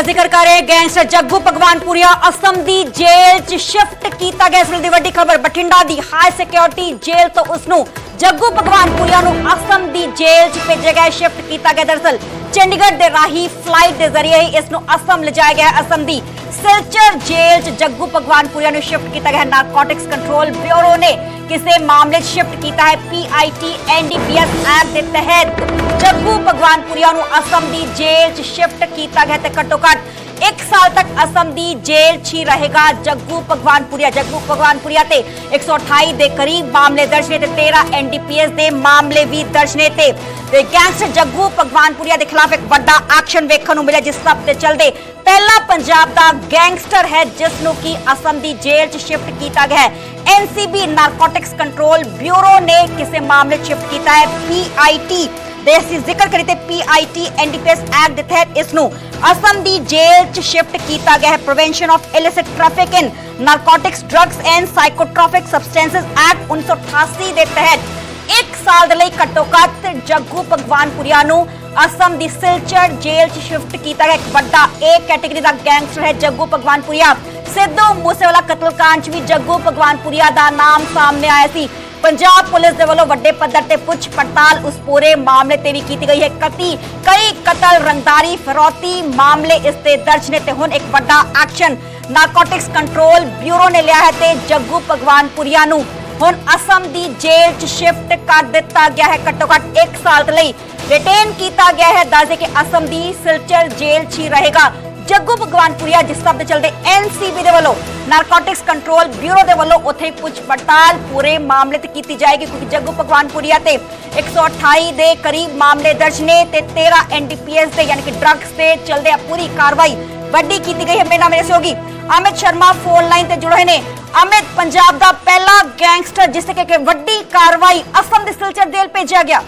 ਦਾ ਜ਼ਿਕਰ ਕਰ ਰਹੇ ਗੈਂਗਸਟਰ ਜੱਗੂ ਭਗਵਾਨਪੁਰੀਆ ਅਸਮ ਦੀ ਜੇਲ੍ਹ 'ਚ ਸ਼ਿਫਟ ਕੀਤਾ ਗਿਆ। ਇਸ ਦੀ ਵੱਡੀ ਖਬਰ ਬਠਿੰਡਾ ਦੀ ਹਾਈ ਸਿਕਿਉਰਿਟੀ ਜੇਲ੍ਹ ਤੋਂ ਉਸ ਨੂੰ ਜੱਗੂ ਭਗਵਾਨਪੁਰੀਆ ਨੂੰ ਅਸਮ ਦੀ ਜੇਲ੍ਹ 'ਚ ਭੇਜਿਆ ਗਿਆ ਸ਼ਿਫਟ ਕੀਤਾ ਗਿਆ। ਦਰਅਸਲ ਚੰਡੀਗੜ੍ਹ ਦੇ ਰਾਹੀਂ ਫਲਾਈਟ ਦੇ ਜ਼ਰੀਏ ਹੀ ਇਸ ਨੂੰ ਅਸਮ ਲਿਜਾਇਆ ਗਿਆ। ਅਸਮ ਦੀ ਸਿਲਚਰ ਜੇਲ੍ਹ 'ਚ ਜੱਗੂ ਭਗਵਾਨਪੁਰੀਆ ਨੂੰ ਸ਼ਿਫਟ ਕੀਤਾ ਗਿਆ। ਨਾਰਕੋਟਿਕਸ ਕੰਟਰੋਲ ਬਿਊਰੋ ਨੇ ਕਿਸੇ ਮਾਮਲੇ 'ਚ ਸ਼ਿਫਟ ਕੀਤਾ ਹੈ ਪੀਆਈਟੀ ਐਨਡੀਪੀਐਸ ਐਕਟ ਦੇ ਤਹਿਤ ਜੱਗੂ ਭਗਵਾਨਪੁਰੀਆ ਨੂੰ ਅਸਮ ਦੀ ਜੇਲ੍ਹ 'ਚ ਸ਼ਿਫਟ ਕੀਤਾ ਗਿਆ ਤੇ ਘੱਟੋ ਘੱਟ 1 ਸਾਲ ਤੱਕ ਅਸਮ ਦੀ ਜੇਲ੍ਹ 'ਚ ਹੀ ਰਹੇਗਾ ਜੱਗੂ ਭਗਵਾਨਪੁਰੀਆ ਜੱਗੂ ਭਗਵਾਨਪੁਰੀਆ ਤੇ 128 ਦੇ ਕਰੀਬ ਮਾਮਲੇ ਦਰਜ ਨੇ ਤੇ 13 ਐਨਡੀਪੀਐਸ ਦੇ ਮਾਮਲੇ ਵੀ ਦਰਜ ਨੇ ਤੇ ਤੇ ਗੈਂਗਸਟਰ ਜੱਗੂ ਭਗਵਾਨਪੁਰੀਆ ਦੇ ਖਿਲਾਫ ਇੱਕ ਵੱਡਾ ਐਕਸ਼ਨ ਵੇਖਣ ਨੂੰ ਮਿਲਿਆ ਜਿਸ ਸਭ ਤੇ ਚੱਲਦੇ ਪਹਿਲਾ ਪੰਜਾਬ ਦਾ ਗੈਂਗਸਟਰ ਹੈ ਜਿਸ ਨੂੰ ਕਿ ਅਸਮ ਦੀ ਜੇਲ੍ਹ 'ਚ ਸ਼ਿਫਟ ਕੀਤਾ ਗਿਆ ਹੈ ਐਨਸੀਬੀ ਨਾਰਕੋਟਿਕਸ ਕੰਟਰੋਲ ਬਿਊਰੋ ਨੇ ਕਿਸੇ ਮਾਮਲੇ 'ਚ ਸ਼ਿਫਟ ਕੀਤਾ ਹੈ ਪੀਆਈਟੀ ਦੇ ਅਸੀਂ ਜ਼ਿਕਰ ਕਰੀ ਤੇ ਪੀਆਈਟੀ ਐਨਡੀਪੀਐਸ ਐਕਟ ਦੇ ਤਹਿਤ ਇਸ ਨੂੰ ਅਸਮ ਦੀ ਜੇਲ੍ਹ 'ਚ ਸ਼ਿਫਟ ਕੀਤਾ ਗਿਆ ਹੈ। Prevention of illicit traffic in narcotics drugs and psychotropic substances act 1988 ਦੇ ਤਹਿਤ ਇੱਕ ਸਾਲ ਦੇ ਲਈ ਘੱਟੋ ਘੱਟ ਜੱਗੂ ਭਗਵਾਨਪੁਰੀਆ ਨੂੰ ਅਸਮ ਦੀ ਸਿਲਚਰ ਜੇਲ੍ਹ 'ਚ ਸ਼ਿਫਟ ਕੀਤਾ ਗਿਆ। ਇੱਕ ਵੱਡਾ ਏ ਕੈਟਾਗਰੀ ਦਾ ਗੈਂਗਸਟਰ ਹੈ ਜੱਗੂ ਭਗਵਾਨਪੁਰੀਆ। ਸਿੱਧੂ ਮੂਸੇਵਾਲਾ ਕਤਲकांड 'ਚ ਵੀ ਜੱਗੂ ਭਗਵਾਨਪੁਰੀਆ ਦਾ ਨਾਮ ਸਾਹਮਣੇ ਆਇਆ ਸੀ। ਪੰਜਾਬ ਪੁਲਿਸ ਦੇ ਵੱਲੋਂ ਵੱਡੇ ਪੱਧਰ ਤੇ ਪੁੱਛ ਪੜਤਾਲ ਉਸ ਪੂਰੇ ਮਾਮਲੇ ਤੇ ਵੀ ਕੀਤੀ ਗਈ ਹੈ। ਕਤੀ, ਕਈ ਕਤਲ, ਰੰਗਦਾਰੀ, ਫਰੌਤੀ ਮਾਮਲੇ ਇਸ ਤੇ ਦਰਜ ਨੇ ਤੇ ਹੁਣ ਇੱਕ ਵੱਡਾ ਐਕਸ਼ਨ ਨਾਰਕੋਟਿਕਸ ਕੰਟਰੋਲ ਬਿਊਰੋ ਨੇ ਲਿਆ ਹੈ ਤੇ ਜੱਗੂ ਭਗਵਾਨਪੁਰੀਆ ਨੂੰ। ਹੁਣ ਅਸਮ ਦੀ ਜੇਲ੍ਹ 'ਚ ਸ਼ਿਫਟ ਕਰ ਦਿੱਤਾ ਗਿਆ ਹੈ। ਘੱਟੋ ਘੱਟ 1 ਸਾਲ ਲਈ ਰਿਟੇਨ ਕੀਤਾ ਗਿਆ ਹੈ। ਦੱਸਦੇ ਕਿ ਅਸਮ ਦੀ ਸਿਲਚਰ ਜੇਲ੍ਹ 'ਚ ਹੀ ਰਹੇਗਾ। ਜੱਗੂ ਭਗਵਾਨਪੁਰੀਆ, ਜਿਸ ਸਭ ਦੇ ਚਲਦੇ ਐਨਸੀਬੀ ਦੇ ਵੱਲੋਂ ਨਾਰਕੋਟਿਕਸ ਕੰਟਰੋਲ ਬਿਊਰੋ ਦੇ ਵੱਲੋਂ ਉੱਥੇ ਹੀ ਪੜਤਾਲ ਪੂਰੇ ਮਾਮਲੇ ਤੇ ਕੀਤੀ ਜਾਏਗੀ, ਕਿਉਂਕਿ ਜੱਗੂ ਭਗਵਾਨਪੁਰੀਆ ਤੇ 128 ਦੇ ਕਰੀਬ ਮਾਮਲੇ ਦਰਜ ਨੇ ਤੇ 13 ਐਨਡੀਪੀਐਸ ਦੇ ਯਾਨੀ ਕਿ ਡਰੱਗਸ ਤੇ ਚਲਦੇ ਪੂਰੀ ਕਾਰਵਾਈ ਵੱਡੀ ਕੀਤੀ ਗਈ ਹੈ। ਮੇਰੇ ਨਾਲ ਮੇਰੇ ਸਹਿਯੋਗੀ ਅਮਿਤ ਸ਼ਰਮਾ ਫੋਨ ਲਾਈਨ ਤੇ ਜੁੜੇ ਨੇ। ਅਮਿਤ, ਪੰਜਾਬ ਦਾ ਪਹਿਲਾ ਗੈਂਗਸਟਰ, ਜਿਸ ਤੇ ਕਿ ਵੱਡੀ ਕਾਰਵਾਈ ਅਸਮ ਦੇ ਸਿਲਚਰ ਜੇਲ੍ਹ ਭੇਜਿਆ ਗਿਆ।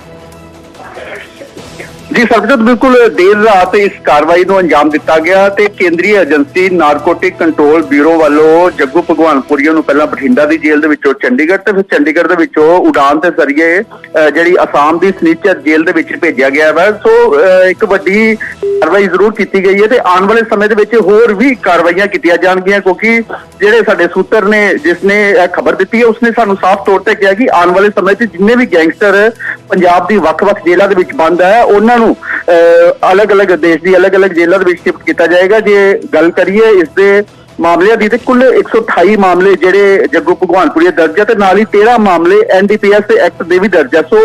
ਜੀ ਸਰਬਜੋਤ ਬਿਲਕੁਲ ਦੇਰ ਰਾਤ ਇਸ ਕਾਰਵਾਈ ਨੂੰ ਅੰਜਾਮ ਦਿੱਤਾ ਗਿਆ ਤੇ ਕੇਂਦਰੀ ਏਜੰਸੀ ਨਾਰਕੋਟਿਕ ਕੰਟਰੋਲ ਬਿਊਰੋ ਵੱਲੋਂ ਜੱਗੂ ਭਗਵਾਨਪੁਰੀਆ ਨੂੰ ਪਹਿਲਾਂ ਬਠਿੰਡਾ ਦੀ ਜੇਲ੍ਹ ਦੇ ਵਿੱਚੋਂ ਚੰਡੀਗੜ੍ਹ ਤੇ ਫਿਰ ਚੰਡੀਗੜ੍ਹ ਦੇ ਵਿੱਚੋਂ ਉਡਾਨ ਦੇ ਜ਼ਰੀਏ ਜਿਹੜੀ ਅਸਾਮ ਦੀ ਸਨੀਚਰ ਜੇਲ੍ਹ ਦੇ ਵਿੱਚ ਭੇਜਿਆ ਗਿਆ ਹੈ ਸੋ ਇੱਕ ਵੱਡੀ ਕਾਰਵਾਈ ਜ਼ਰੂਰ ਕੀਤੀ ਗਈ ਹੈ ਤੇ ਆਉਣ ਵਾਲੇ ਸਮੇਂ ਦੇ ਵਿੱਚ ਹੋਰ ਵੀ ਕਾਰਵਾਈਆਂ ਕੀਤੀਆਂ ਜਾਣਗੀਆਂ ਕਿਉਂਕਿ ਜਿਹੜੇ ਸਾਡੇ ਸੂਤਰ ਨੇ, ਜਿਸ ਨੇ ਖਬਰ ਦਿੱਤੀ ਹੈ, ਉਸਨੇ ਸਾਨੂੰ ਸਾਫ਼ ਤੌਰ ਤੇ ਕਿਹਾ ਕਿ ਆਉਣ ਵਾਲੇ ਸਮੇਂ 'ਚ ਜਿੰਨੇ ਵੀ ਗੈਂਗਸਟਰ ਪੰਜਾਬ ਦੀ ਵੱਖ-ਵੱਖ ਜੇਲ੍ਹਾਂ ਦੇ ਵਿੱਚ ਬੰਦ ਹੈ, ਉਹਨਾਂ ਨੂੰ ਅਹ, ਅਲੱਗ-ਅਲੱਗ ਦੇਸ਼ ਦੀ ਅਲੱਗ-ਅਲੱਗ ਜੇਲ੍ਹਾਂ ਦੇ ਵਿੱਚ ਸ਼ਿਫਟ ਕੀਤਾ ਜਾਏਗਾ। ਜੇ ਗੱਲ ਕਰੀਏ ਇਸ ਦੇ ਮਾਮਲਿਆਂ ਦੀ ਤੇ ਕੁੱਲ 128 ਮਾਮਲੇ ਜਿਹੜੇ ਜੱਗੂ ਭਗਵਾਨਪੁਰੀ ਦੇ ਦਰਜ ਹੈ ਤੇ ਨਾਲ ਹੀ 13 ਮਾਮਲੇ ਐਨਡੀਪੀਐਸ ਦੇ ਐਕਟ ਦੇ ਵੀ ਦਰਜ ਹੈ ਸੋ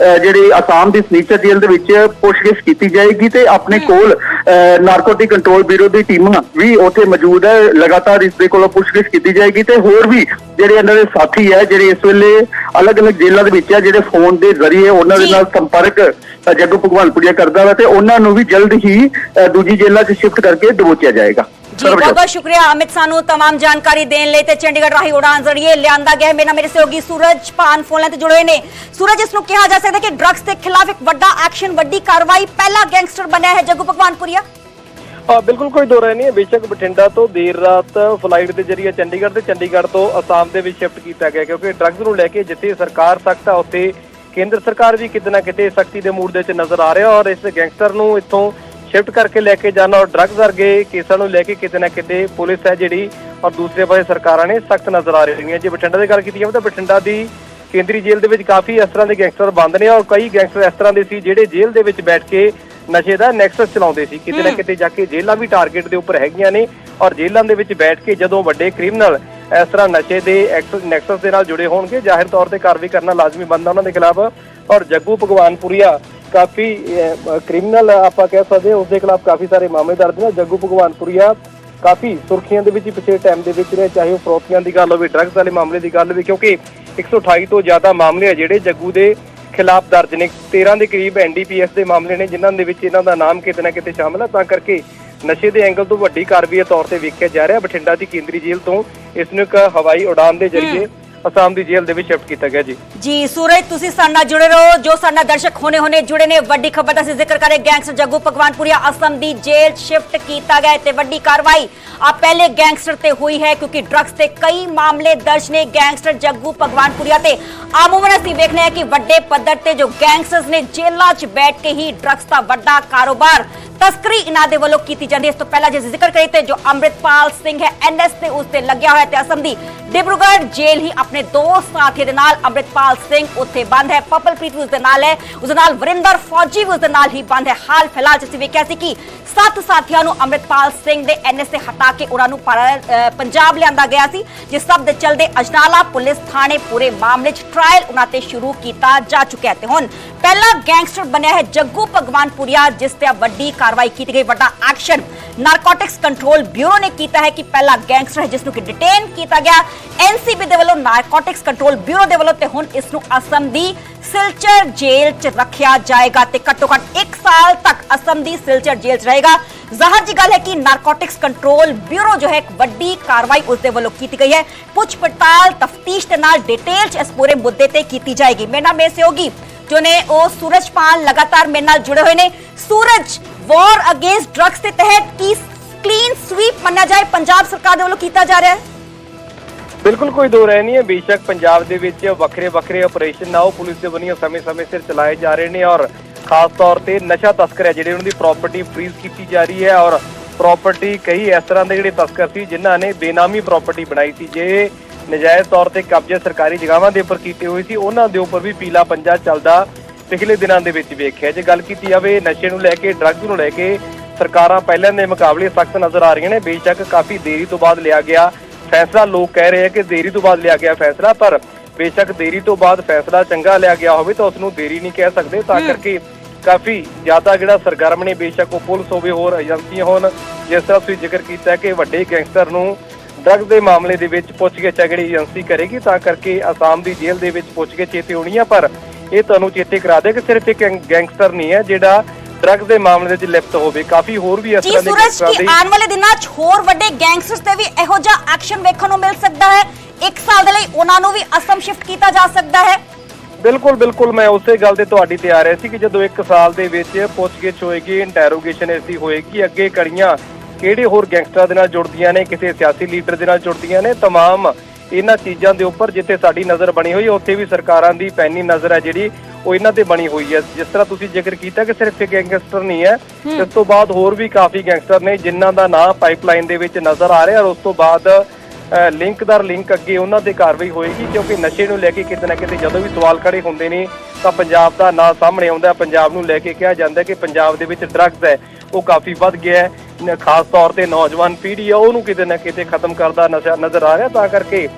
ਜਿਹੜੀ ਆਸਾਮ ਦੀ ਸਨੀਚਰ ਜੇਲ੍ਹ ਦੇ ਵਿੱਚ ਪੁੱਛਗਿੱਛ ਕੀਤੀ ਜਾਏਗੀ ਤੇ ਆਪਣੇ ਕੋਲ ਨਾਰਕੋਟਿਕ ਕੰਟਰੋਲ ਬਿਊਰੋ ਦੀ ਟੀਮਾਂ ਵੀ ਉੱਥੇ ਮੌਜੂਦ ਹੈ। ਲਗਾਤਾਰ ਇਸ ਦੇ ਕੋਲੋਂ ਪੁੱਛਗਿੱਛ ਕੀਤੀ ਜਾਏਗੀ ਤੇ ਹੋਰ ਵੀ ਜਿਹੜੇ ਇਹਨਾਂ ਦੇ ਸਾਥੀ ਹੈ ਜਿਹੜੇ ਇਸ ਵੇਲੇ ਅਲੱਗ-ਅਲੱਗ ਜੇਲ੍ਹਾਂ ਦੇ ਵਿੱਚ ਹੈ ਜਿਹੜੇ ਫੋਨ ਦੇ ਜ਼ਰੀਏ ਉਹਨਾਂ ਦੇ। ਨਾਲ ਸੰਪਰਕ ਜੱਗੂ ਭਗਵਾਨਪੁਰੀਆ ਕਰਦਾ ਵਾ ਤੇ ਉਹਨਾਂ ਨੂੰ ਵੀ ਜਲਦ ਹੀ ਦੂਜੀ ਜੇਲ੍ਹਾਂ 'ਚ ਸ਼ਿਫਟ ਕਰਕੇ ਦਬੋਚਿਆ ਜਾਏਗਾ। ਜੀ ਬਹੁਤ ਬਹੁਤ ਸ਼ੁਕਰੀਆ ਅਮਿਤ ਸਾਨੂੰ तमाम ਜਾਣਕਾਰੀ ਦੇਣ ਲਈ ਤੇ ਚੰਡੀਗੜ੍ਹ ਰਾਹੀਂ ਉਡਾਨ ਜ਼ਰੀਏ ਲਿਆਂਦਾ ਗਿਆ ਹੈ ਮੇਰਾ ਮੇਰੇ ਸਹਿਯੋਗੀ ਸੂਰਜ ਪਾਨ ਫੋਨ ਲਾਈਨ ਤੇ ਜੁੜੇ ਹੋਏ ਨੇ ਸੂਰਜ ਇਸ ਨੂੰ ਕਿਹਾ ਜਾ ਸਕਦਾ ਕਿ ਡਰੱਗਸ ਦੇ ਖਿਲਾਫ ਇੱਕ ਵੱਡਾ ਐਕਸ਼ਨ ਵੱਡੀ ਕਾਰਵਾਈ ਪਹਿਲਾ ਗੈਂਗਸਟਰ ਬਣਿਆ ਹੈ ਜੱਗੂ ਭਗਵਾਨਪੁਰੀਆ ਹਾਂ ਬਿਲਕੁਲ ਕੋਈ ਦੋ ਰਾਏ ਨਹੀਂ ਹੈ ਬੇਸ਼ੱਕ ਬਠਿੰਡਾ ਤੋਂ ਦੇਰ ਰਾਤ ਫਲਾਈਟ ਦੇ ਜ਼ਰੀਏ ਚੰਡੀਗੜ੍ਹ ਤੇ ਚੰਡੀਗੜ੍ਹ ਤੋਂ ਅਸਾਮ ਦੇ ਵਿੱਚ ਸ਼ਿਫਟ ਕੀਤਾ ਗਿਆ ਕਿਉਂਕਿ ਡਰੱਗਸ ਨੂੰ ਲੈ ਕੇ ਜਿੱਥੇ ਸਰਕਾਰ ਸਖਤ ਆ ਉੱਥੇ ਕੇਂਦਰ ਸਰਕਾਰ ਵੀ ਕਿਤੇ ਨਾ ਕਿਤੇ ਸਖਤੀ ਦੇ ਮੂਡ ਦੇ ਵਿੱਚ ਨਜ਼ਰ ਆ ਰਿਹਾ ਔਰ ਇਸ ਗੈਂਗਸਟਰ ਨੂੰ ਇੱਥੋਂ ਸ਼ਿਫਟ ਕਰਕੇ ਲੈ ਕੇ ਜਾਣਾ ਔਰ ਡਰੱਗਸ ਵਰਗੇ ਕੇਸਾਂ ਨੂੰ ਲੈ ਕੇ ਕਿਤੇ ਨਾ ਕਿਤੇ ਪੁਲਿਸ ਹੈ ਜਿਹੜੀ ਔਰ ਦੂਸਰੇ ਪਾਸੇ ਸਰਕਾਰਾਂ ਨੇ ਸਖਤ ਨਜ਼ਰ ਆ ਰਹੀਆਂ ਜੇ ਬਠਿੰਡਾ ਦੀ ਗੱਲ ਕੀਤੀ ਜਾਵੇ ਤਾਂ ਬਠਿੰਡਾ ਦੀ ਕੇਂਦਰੀ ਜੇਲ੍ਹ ਦੇ ਵਿੱਚ ਕਾਫੀ ਇਸ ਤਰ੍ਹਾਂ ਦੇ ਗੈਂਗਸਟਰ ਬੰਦ ਨੇ ਔਰ ਕਈ ਗੈਂਗਸਟਰ ਇਸ ਤਰ੍ਹਾਂ ਦੇ ਸੀ ਜਿਹੜੇ ਜੇਲ੍ਹ ਦੇ ਵਿੱਚ ਬੈਠ ਕੇ ਨਸ਼ੇ ਦਾ ਨੈਕਸਸ ਚਲਾਉਂਦੇ ਸੀ। ਕਿਤੇ ਨਾ ਕਿਤੇ ਜਾ ਕੇ ਜੇਲ੍ਹਾਂ ਵੀ ਟਾਰਗੇਟ ਦੇ ਉੱਪਰ ਹੈਗੀਆਂ ਨੇ ਔਰ ਜੇਲ੍ਹਾਂ ਦੇ ਵਿੱਚ ਬੈਠ ਕੇ ਜਦੋਂ ਵੱਡੇ ਕ੍ਰਿਮੀਨਲ ਇਸ ਤਰ੍ਹਾਂ ਨਸ਼ੇ ਦੇ ਨੈਕਸਸ ਦੇ ਨਾਲ ਜੁੜੇ ਹੋਣਗੇ ਜ਼ਾਹਿਰ ਤੌਰ ਤੇ ਕਾਰਵਾਈ ਕਰਨਾ ਲਾਜ਼ਮੀ ਬਣਦਾ ਉਹਨਾਂ ਦੇ ਖਿਲਾਫ ਔਰ ਜੱਗੂ ਭਗਵਾਨਪੁਰੀਆ ਕਾਫੀ ਕ੍ਰਿਮੀਨਲ ਆਪਾਂ ਕਹਿ ਸਕਦੇ ਹਾਂ ਉਸ ਦੇ ਖਿਲਾਫ ਕਾਫੀ ਸਾਰੇ ਮਾਮਲੇ ਦਰਜ ਨੇ। ਜੱਗੂ ਭਗਵਾਨਪੁਰੀਆ ਕਾਫੀ ਸੁਰਖੀਆਂ ਦੇ ਵਿੱਚ ਪਿਛਲੇ ਟਾਈਮ ਦੇ ਵਿੱਚ ਰਹੇ, ਚਾਹੇ ਉਹ ਫਰੋਤੀਆਂ ਦੀ ਗੱਲ ਹੋਵੇ ਡਰੱਗਸ ਵਾਲੇ ਮਾਮਲੇ ਦੀ ਗੱਲ ਹੋਵੇ, ਕਿਉਂਕਿ 128 ਤੋਂ ਜ਼ਿਆਦਾ ਮਾਮਲੇ ਆ ਜਿਹੜੇ ਜੱਗੂ ਦੇ ਖਿਲਾਫ ਦਰਜ ਨੇ। 13 ਦੇ ਕਰੀਬ ਐਨਡੀਪੀਐਸ ਦੇ ਮਾਮਲੇ ਨੇ, ਜਿਨ੍ਹਾਂ ਦੇ ਵਿੱਚ ਇਹਨਾਂ ਦਾ ਨਾਮ ਕਿਤੇ ਨਾ ਕਿਤੇ ਸ਼ਾਮਲ ਹੈ ਤਾਂ ਕਰਕੇ ਨਸ਼ੇ ਦੇ ਐਂਗਲ ਤੋਂ ਵੱਡੀ ਕਾਰਵਾਈ ਦੇ ਤੌਰ ਤੇ ਵੇਖਿਆ ਜਾ ਰਿਹਾ। ਬਠਿੰਡਾ ਦੀ ਕੇਂਦਰੀ ਜੇਲ੍ਹ ਤੋਂ ਇਸ ਨੂੰ ਇੱਕ ਹਵਾਈ ਉਡਾਨ ਦੇ ਜ਼ਰੀਏ ਅਸਾਮ ਦੀ ਜੇਲ੍ਹ ਦੇ ਵਿੱਚ ਸ਼ਿਫਟ ਕੀਤਾ ਗਿਆ ਜੀ। ਜੀ, ਸੂਰਜ, ਤੁਸੀਂ ਸਾਡੇ ਨਾਲ ਜੁੜੇ ਰਹੋ। ਜੋ ਸਾਡੇ ਨਾਲ ਦਰਸ਼ਕ ਹੋਣੇ ਹੋਣੇ ਜੁੜੇ ਨੇ, ਵੱਡੀ ਖਬਰ ਦਾ ਅਸੀਂ ਜ਼ਿਕਰ ਕਰੇ ਗੈਂਗਸਟਰ ਜੱਗੂ ਭਗਵਾਨਪੁਰੀਆ, ਅਸਮ ਦੀ ਜੇਲ੍ਹ ਸ਼ਿਫਟ ਕੀਤਾ ਗਿਆ ਤੇ ਵੱਡੀ ਕਾਰਵਾਈ ਆ ਪਹਿਲੇ ਗੈਂਗਸਟਰ ਤੇ ਹੋਈ ਹੈ, ਕਿਉਂਕਿ ਡਰੱਗਸ ਤੇ ਕਈ ਮਾਮਲੇ ਦਰਜ ਨੇ। ਗੈਂਗਸਟਰ ਜੱਗੂ ਭਗਵਾਨਪੁਰੀਆ ਤੇ ਆਮੂਮਨ ਅਸੀਂ ਵੇਖਨੇ ਆ ਕਿ ਵੱਡੇ ਪੱਧਰ ਤੇ ਜੋ ਗੈਂਗਸਟਰਸ ਨੇ ਜੇਲ੍ਹਾਂ 'ਚ ਬੈਠ ਕੇ ਹੀ ਡਰੱਗਸ ਦਾ ਵੱਡਾ ਕਾਰੋਬਾਰ ਤਸਕਰੀ ਇਹਨਾਂ ਦੇ ਵੱਲੋਂ ਕੀਤੀ ਜਾਂਦੀ ਹੈ। ਇਸ ਤੋਂ ਪਹਿਲਾਂ ਜੇ ਜ਼ਿਕਰ ਕਰੀਏ ਤੇ ਜੋ ਅੰਮ੍ਰਿਤਪਾਲ ਸਿੰਘ ਹੈ ਐਨਐਸ ਤੇ ਉਸ ਤੇ ਲੱਗਿਆ ਹੋਇਆ ਤੇ ਅਸਮ ਦੀ ਡਿਬਰੂਗੜ੍ਹ ਜੇਲ੍ਹ ਹੀ ਆਪਣੇ ਦੋ ਸਾਥੀਆਂ ਦੇ ਨਾਲ ਅੰਮ੍ਰਿਤਪਾਲ ਸਿੰਘ ਉੱਥੇ ਬੰਦ ਹੈ। ਪਪਲਪ੍ਰੀਤ ਉਸ ਦੇ ਨਾਲ ਹੈ। ਉਸ ਦੇ ਨਾਲ ਵਰਿੰਦਰ ਫੌਜੀ ਉਸ ਦੇ ਨਾਲ ਹੀ ਬੰਦ ਹੈ। ਹਾਲ ਫਿਲਹਾਲ ਜਿਵੇਂ ਵੇਖਿਆ ਸੀ ਕਿ ਸੱਤ ਸਾਥੀਆਂ ਨੂੰ ਅੰਮ੍ਰਿਤਪਾਲ ਸਿੰਘ ਦੇ ਐਨਐਸ ਤੇ ਹਟਾ ਕੇ ਉਹਨਾਂ ਨੂੰ ਪੰਜਾਬ ਲਿਆਂਦਾ ਗਿਆ ਸੀ, ਜਿਸ ਸਭ ਦੇ ਚਲਦੇ ਅਜਨਾਲਾ ਪੁਲਿਸ ਥਾਣੇ ਪੂਰੇ ਮਾਮਲੇ 'ਚ ਟ੍ਰਾਇਲ ਉਹਨਾਂ ਤੇ ਸ਼ੁਰੂ ਕੀਤਾ ਜਾ ਚੁੱਕਿਆ ਤੇ ਹੁਣ ਪਹਿਲਾ ਗੈਂਗਸਟਰ ਬਣਿਆ ਹੈ ਜੱਗੂ ਭਗਵਾਨਪੁਰੀਆ, ਜਿਸ ਤੇ ਵੱਡੀ ਕਾਰਵਾਈ ਕੀਤੀ ਗਈ। ਵੱਡਾ ਐਕਸ਼ਨ ਨਾਰਕੋਟਿਕਸ ਕੰਟਰੋਲ ਬਿਊਰੋ ਨੇ ਕੀਤਾ ਹੈ ਕਿ ਪਹਿਲਾ ਗੈਂਗਸਟਰ ਹੈ ਜਿਸ ਨੂੰ ਕਿ ਡਿਟੇਨ ਕੀਤਾ ਗਿਆ। ਐਨਸੀਬੀ ਦੇ ਵੱਲੋਂ ਨਾਰਕੋਟਿਕਸ ਕੰਟਰੋਲ ਬਿਊਰੋ ਦੇ ਵੱਲੋਂ ਤੇ ਹੁਣ ਇਸ ਨੂੰ ਅਸਮ ਦੀ ਸਿਲਚਰ ਜੇਲ੍ਹ 'ਚ ਰੱਖਿਆ ਜਾਏਗਾ ਤੇ ਘੱਟੋ ਘੱਟ 1 ਸਾਲ ਤੱਕ ਅਸਮ ਦੀ ਸਿਲਚਰ ਜੇਲ੍ਹ 'ਚ ਰਹੇਗਾ। ਜ਼ਾਹਰ ਜੀ ਗੱਲ ਹੈ ਕਿ ਨਾਰਕੋਟਿਕਸ ਕੰਟਰੋਲ ਬਿਊਰੋ ਜੋ ਹੈ ਇੱਕ ਵੱਡੀ ਕਾਰਵਾਈ ਉਸ ਦੇ ਵੱਲੋਂ ਕੀਤੀ ਗਈ ਹੈ। ਪੁੱਛ ਪੜਤਾਲ ਤਫਤੀਸ਼ ਦੇ ਨਾਲ ਡਿਟੇਲ 'ਚ ਇਸ ਪੂਰੇ ਮੁੱਦੇ ਤੇ ਕੀਤੀ ਜਾਏਗੀ। ਮੇਰਾ ਨਾਮ ਇਹ ਸਹਿਯੋਗੀ। ਜੋ ਨੇ ਉਹ ਸੂਰਜਪਾਲ ਲਗਾਤਾਰ ਮੇਰੇ ਨਾਲ ਜੁੜੇ ਹੋਏ ਨੇ। ਸੂਰਜ ਵਾਰ ਅਗੇਂਸਟ ਡਰੱਗਸ ਦੇ ਤਹਿਤ ਕੀ ਕਲੀਨ ਸਵੀਪ ਮੰਨਿਆ ਜਾਏ? ਪੰਜਾਬ ਸਰਕਾਰ ਦੇ ਵੱਲੋਂ ਕੀਤਾ ਜਾ ਰਿਹਾ ਹੈ? ਬਿਲਕੁਲ ਕੋਈ ਦੋ ਰਹਿ ਨਹੀਂ ਹੈ। ਬੇਸ਼ੱਕ ਪੰਜਾਬ ਦੇ ਵਿੱਚ ਵੱਖਰੇ ਵੱਖਰੇ ਆਪਰੇਸ਼ਨ ਨਾ, ਉਹ ਪੁਲਿਸ ਦੇ ਵੱਲੋਂ ਸਮੇਂ-ਸਮੇਂ ਸਿਰ ਚਲਾਏ ਜਾ ਰਹੇ ਨੇ ਔਰ ਖਾਸ ਤੌਰ ਤੇ ਨਸ਼ਾ ਤਸਕਰ ਹੈ ਜਿਹੜੇ ਉਹਨਾਂ ਦੀ ਪ੍ਰਾਪਰਟੀ ਫ੍ਰੀਜ਼ ਕੀਤੀ ਜਾ ਰਹੀ ਹੈ ਔਰ ਪ੍ਰਾਪਰਟੀ ਕਈ ਇਸ ਤਰ੍ਹਾਂ ਦੇ ਜਿਹੜੇ ਤਸਕਰ ਸੀ ਜਿਨ੍ਹਾਂ ਨੇ ਬੇਨਾਮੀ ਪ੍ਰਾਪਰਟੀ ਬਣਾਈ ਸੀ। ਜੇ ਨਜਾਇਜ਼ ਤੌਰ ਤੇ ਕਬਜ਼ੇ ਸਰਕਾਰੀ ਜਗ੍ਹਾਵਾਂ ਦੇ ਉੱਪਰ ਕੀਤੇ ਹੋਏ ਸੀ। ਉਹਨਾਂ ਦੇ ਉੱਪਰ ਵੀ ਪੀਲਾ ਪੰਜਾ ਚੱਲਦਾ ਪਿਛਲੇ ਦਿਨਾਂ ਦੇ ਵਿੱਚ ਵੇਖਿਆ। ਜੇ ਗੱਲ ਕੀਤੀ ਜਾਵੇ ਨਸ਼ੇ ਨੂੰ ਲੈ ਕੇ ਡਰੱਗਸ ਨੂੰ ਲੈ ਕੇ ਸਰਕਾਰਾਂ ਪਹਿਲਾਂ ਦੇ ਮੁਕਾਬਲੇ ਸਖਤ ਨਜ਼ਰ ਆ ਰਹੀਆਂ ਨੇ। ਬੇਸ਼ੱਕ ਕਾਫੀ ਦੇਰੀ ਤੋਂ ਬਾਅਦ ਲਿਆ ਗਿਆ ਫੈਸਲਾ। ਲੋਕ ਕਹਿ ਰਹੇ ਆ ਕਿ ਦੇਰੀ ਤੋਂ ਬਾਅਦ ਲਿਆ ਗਿਆ ਫੈਸਲਾ ਪਰ ਬੇਸ਼ੱਕ ਦੇਰੀ ਤੋਂ ਬਾਅਦ ਫੈਸਲਾ ਚੰਗਾ ਲਿਆ ਗਿਆ ਹੋਵੇ ਤਾਂ ਉਸ ਨੂੰ ਦੇਰੀ ਨਹੀਂ ਕਹਿ ਸਕਦੇ। ਤਾਂ ਕਰਕੇ ਕਾਫੀ ਜ਼ਿਆਦਾ ਜਿਹੜਾ ਸਰਗਰਮ ਨੇ ਬੇਸ਼ੱਕ ਉਹ ਪੁਲਿਸ ਹੋਵੇ ਹੋਰ ਏਜੰਸੀਆਂ ਹੋਣ। ਜਿਸ ਤਰ੍ਹਾਂ ਤੁਸੀਂ ਜ਼ਿਕਰ ਕੀਤਾ ਕਿ ਵੱਡੇ ਗੈਂਗਸਟਰ ਨੂੰ ਡਰੱਗਸ ਦੇ ਮਾਮਲੇ ਦੇ ਵਿੱਚ ਪੁੱਛਗਿੱਛ ਜਿਹੜੀ ਏਜੰਸੀ ਕਰੇਗੀ ਤਾਂ ਕਰਕੇ ਆਸਾਮ ਦੀ ਜੇਲ੍ਹ ਦੇ ਵਿੱਚ ਪੁੱਛਗਿੱਛ ਚੇਤੇ ਹੋਣੀ ਆ ਪਰ ਇਹ ਤੁਹਾਨੂੰ ਚੇਤੇ ਕਰਾ ਦੇ ਕਿ ਸਿਰਫ ਇੱਕ ਗੈਂਗ- ਗੈਂਗਸਟਰ ਨਹੀਂ ਹੈ ਜਿਹੜਾ ਡਰੱਗਸ ਦੇ ਮਾਮਲੇ ਦੇ ਵਿੱਚ ਲਿਪਤ ਹੋਵੇ। ਕਾਫੀ ਹੋਰ ਵੀ ਇਸ ਤਰ੍ਹਾਂ ਦੇ ਸੂਰਜ ਗੈਂਗਸਟਰਾਂ ਕੀ ਦੀ ਆਉਣ ਵਾਲੇ ਦਿਨਾਂ 'ਚ ਹੋਰ ਵੱਡੇ ਗੈਂਗਸਟਰਸ ਤੇ ਵੀ ਇਹੋ ਜਿਹਾ ਐਕਸ਼ਨ ਵੇਖਣ ਨੂੰ ਮਿਲ ਸਕਦਾ ਹੈ? ਇੱਕ ਸਾਲ ਦੇ ਲਈ ਉਹਨਾਂ ਨੂੰ ਵੀ ਅਸਮ ਸ਼ਿਫਟ ਕੀਤਾ ਜਾ ਸਕਦਾ ਹੈ? ਬਿਲਕੁਲ ਬਿਲਕੁਲ ਮੈਂ ਉਸੇ ਗੱਲ ਤੇ ਤੁਹਾਡੀ ਤੇ ਆ ਰਿਹਾ ਸੀ ਕਿ ਜਦੋਂ 1 ਸਾਲ ਦੇ ਵਿੱਚ ਪੁੱਛਗਿੱਛ ਹੋਏਗੀ ਇੰਟਰੋਗੇਸ਼ਨ ਇਸ ਦੀ ਹੋਏਗੀ ਅੱਗੇ ਕੜੀਆਂ ਕਿਹੜੇ ਹੋਰ ਗੈਂਗਸਟਰਾਂ ਦੇ ਨਾਲ ਜੁੜਦੀਆਂ ਨੇ ਕਿਸੇ ਸਿਆਸੀ ਲੀਡਰ ਦੇ ਨਾਲ ਜੁੜਦੀਆਂ ਨੇ तमाम ਇਹਨਾਂ ਚੀਜ਼ਾਂ ਦੇ ਉੱਪਰ ਜਿੱਥੇ ਸਾਡੀ ਨਜ਼ਰ ਬਣੀ ਹੋਈ ਹੈ, ਉੱਥੇ ਵੀ ਸਰਕਾਰਾਂ ਦੀ ਪੈਨੀ ਨਜ਼ਰ ਹੈ ਜਿਹੜੀ ਉਹ ਇਹਨਾਂ ਤੇ ਬਣੀ ਹੋਈ ਹੈ ਜਿਸ ਤਰ੍ਹਾਂ ਤੁਸੀਂ ਜ਼ਿਕਰ ਕੀਤਾ ਕਿ ਸਿਰਫ ਇੱਕ ਗੈਂਗਸਟਰ ਨਹੀਂ ਹੈ ਇਸ ਤੋਂ ਬਾਅਦ ਹੋਰ ਵੀ ਕਾਫੀ ਗੈਂਗਸਟਰ ਨੇ ਜਿਨ੍ਹਾਂ ਦਾ ਨਾਂ ਪਾਈਪਲਾਈਨ ਦੇ ਵਿੱਚ ਨਜ਼ਰ ਆ ਰਿਹਾ ਔਰ ਉਸ ਤੋਂ ਬਾਅਦ ਅ, ਲਿੰਕ ਦਰ ਲਿੰਕ ਅੱਗੇ ਉਹਨਾਂ ਤੇ ਕਾਰਵਾਈ ਹੋਏਗੀ ਕਿਉਂਕਿ ਨਸ਼ੇ ਨੂੰ ਲੈ ਕੇ ਕਿਤੇ ਨਾ ਕਿਤੇ ਜਦੋਂ ਵੀ ਸਵਾਲ ਖੜੇ ਹੁੰਦੇ ਨੇ ਤਾਂ ਪੰਜਾਬ ਦਾ ਨਾਂ ਸਾਹਮਣੇ ਆਉਂਦਾ ਹੈ। ਪੰਜਾਬ ਨੂੰ ਲੈ ਕੇ ਕਿਹਾ ਜਾਂਦਾ ਹੈ ਕਿ ਪੰਜਾਬ ਦੇ ਵਿੱਚ ਡਰੱਗਸ ਹੈ ਉਹ ਕਾਫੀ ਵੱਧ ਗਿਆ ਹੈ ਨ- ਖਾਸ ਤੌਰ ਤੇ ਨੌਜਵਾਨ ਪੀੜ੍ਹੀ ਹੈ ਉਹਨੂੰ ਕਿਤੇ ਨਾ ਕਿਤੇ ਖਤਮ ਕਰਦਾ ਨਸ਼ਾ ਨਜ਼ਰ ਆ ਰਿਹਾ ਤਾਂ ਕਰਕੇ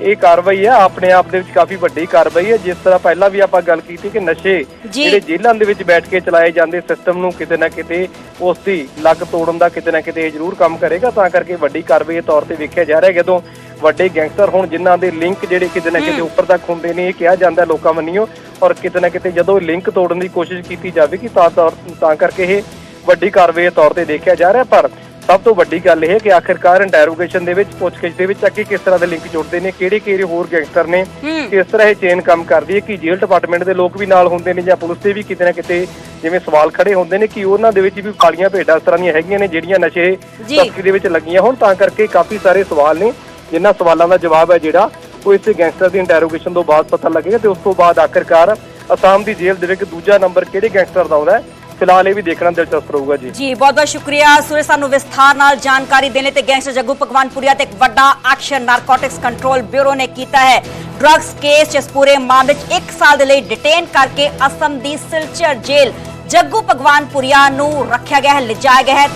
ਇਹ ਕਾਰਵਾਈ ਹੈ ਆਪਣੇ ਆਪ ਦੇ ਵਿੱਚ ਕਾਫੀ ਵੱਡੀ ਕਾਰਵਾਈ ਹੈ ਜਿਸ ਤਰ੍ਹਾਂ ਪਹਿਲਾਂ ਵੀ ਆਪਾਂ ਗੱਲ ਕੀਤੀ ਕਿ ਨਸ਼ੇ। ਜਿਹੜੇ ਜੇਲ੍ਹਾਂ ਦੇ ਵਿੱਚ ਬੈਠ ਕੇ ਚਲਾਏ ਜਾਂਦੇ ਸਿਸਟਮ ਨੂੰ ਕਿਤੇ ਨਾ ਕਿਤੇ ਉਸ ਦੀ ਲੱਗ ਤੋੜਨ ਦਾ ਕਿਤੇ ਨਾ ਕਿਤੇ ਜ਼ਰੂਰ ਕੰਮ ਕਰੇਗਾ ਤਾਂ ਕਰਕੇ ਵੱਡੀ ਕਾਰਵਾਈ ਦੇ ਤੌਰ ਤੇ ਵੇਖਿਆ ਜਾ ਰਿਹਾ ਜਦੋਂ ਵੱਡੇ ਗੈਂਗਸਟਰ ਹੋਣ ਜਿਨ੍ਹਾਂ ਦੇ ਲਿੰਕ ਜਿਹੜੇ ਕਿਤੇ ਨਾ ਕਿਤੇ ਉੱਪਰ ਤੱਕ ਹੁੰਦੇ ਨੇ ਇਹ ਕਿਹਾ ਜਾਂਦਾ ਲੋਕਾਂ ਵੱਲੋਂ ਔਰ ਕਿਤੇ ਨਾ ਕਿਤੇ ਜਦੋਂ ਲਿੰਕ ਤੋੜਨ ਦੀ ਕੋਸ਼ਿਸ਼ ਕੀਤੀ ਜਾਵੇਗੀ ਤਾਂ ਤੌਰ- ਤਾਂ ਕਰਕੇ ਇਹ ਵੱਡੀ ਕਾਰਵਾਈ ਦੇ ਤੌਰ ਤੇ ਦੇਖਿਆ ਜਾ ਰਿਹਾ ਪਰ ਸਭ ਤੋਂ ਵੱਡੀ ਗੱਲ ਇਹ ਹੈ ਕਿ ਆਖਿਰਕਾਰ ਇੰਟਰੋਗੇਸ਼ਨ ਦੇ ਵਿੱਚ ਪੁੱਛਗਿੱਛ ਦੇ ਵਿੱਚ ਅੱਗੇ ਕਿਸ ਤਰ੍ਹਾਂ ਦੇ ਲਿੰਕ ਜੁੜਦੇ ਨੇ ਕਿਹੜੇ ਕਿਹੜੇ ਹੋਰ ਗੈਂਗਸਟਰ ਨੇ। ਕਿਸ ਤਰ੍ਹਾਂ ਇਹ ਚੇਨ ਕੰਮ ਕਰਦੀ ਹੈ ਕਿ ਜੇਲ੍ਹ ਡਿਪਾਰਟਮੈਂਟ ਦੇ ਲੋਕ ਵੀ ਨਾਲ ਹੁੰਦੇ ਨੇ ਜਾਂ ਪੁਲਿਸ ਦੇ ਵੀ ਕਿਤੇ ਨਾ ਕਿਤੇ ਜਿਵੇਂ ਸਵਾਲ ਖੜੇ ਹੁੰਦੇ ਨੇ ਕਿ ਉਹਨਾਂ ਦੇ ਵਿੱਚ ਵੀ ਕਾਲੀਆਂ ਭੇਡਾਂ ਇਸ ਤਰ੍ਹਾਂ ਦੀਆਂ ਹੈਗੀਆਂ ਨੇ ਜਿਹੜੀਆਂ ਨਸ਼ੇ। ਤਸਕਰੀ ਦੇ ਵਿੱਚ ਲੱਗੀਆਂ ਹੋਣ ਤਾਂ ਕਰਕੇ ਕਾਫੀ ਸਾਰੇ ਸਵਾਲ ਨੇ ਜਿਨ੍ਹਾਂ ਸਵਾਲਾਂ ਦਾ ਜਵਾਬ ਹੈ ਜਿਹੜਾ ਉਹ ਇਸ ਗੈਂਗਸਟਰ ਦੀ ਇੰਟਰੋਗੇਸ਼ਨ ਤੋਂ ਬਾਅਦ ਪਤਾ ਲੱਗੇਗਾ ਤੇ ਉਸ ਤੋਂ ਬਾਅਦ ਆਖਿਰਕਾਰ ਅਸਾਮ ਦੀ ਜੇਲ੍ਹ ਦੇ ਵਿੱਚ ਦੂਜਾ ਨੰਬਰ ਕਿਹੜੇ ਗੈਂਗਸਟਰ ਦਾ ਆਉਂਦਾ ਹੈ ਫਿਲਹਾਲ ਇਹ ਵੀ ਦੇਖਣਾ ਦਿਲਚਸਪ ਰਹੂਗਾ ਜੀ। ਜੀ, ਬਹੁਤ ਬਹੁਤ ਸ਼ੁਕਰੀਆ। ਸੂਰਜ, ਸਾਨੂੰ ਵਿਸਥਾਰ ਨਾਲ ਜਾਣਕਾਰੀ ਦੇਣ ਲਈ ਤੇ ਗੈਂਗਸਟਰ ਜੱਗੂ ਭਗਵਾਨਪੁਰੀਆ ਤੇ ਇੱਕ ਵੱਡਾ ਐਕਸ਼ਨ ਨਾਰਕੋਟਿਕਸ ਕੰਟਰੋਲ ਬਿਊਰੋ ਨੇ ਕੀਤਾ ਹੈ। ਡਰੱਗਸ ਕੇਸ 'ਚ ਇਸ ਪੂਰੇ ਮਾਮਲੇ 'ਚ 1 ਸਾਲ ਦੇ ਲਈ ਡਿਟੇਨ ਕਰਕੇ ਅਸਮ ਦੀ ਸਿਲਚਰ ਜੇਲ੍ਹ ਜੱਗੂ ਭਗਵਾਨਪੁਰੀਆ ਨੂੰ ਰੱਖਿਆ ਗਿਆ ਹੈ, ਲਿਜਾਇਆ ਗਿਆ ਹੈ।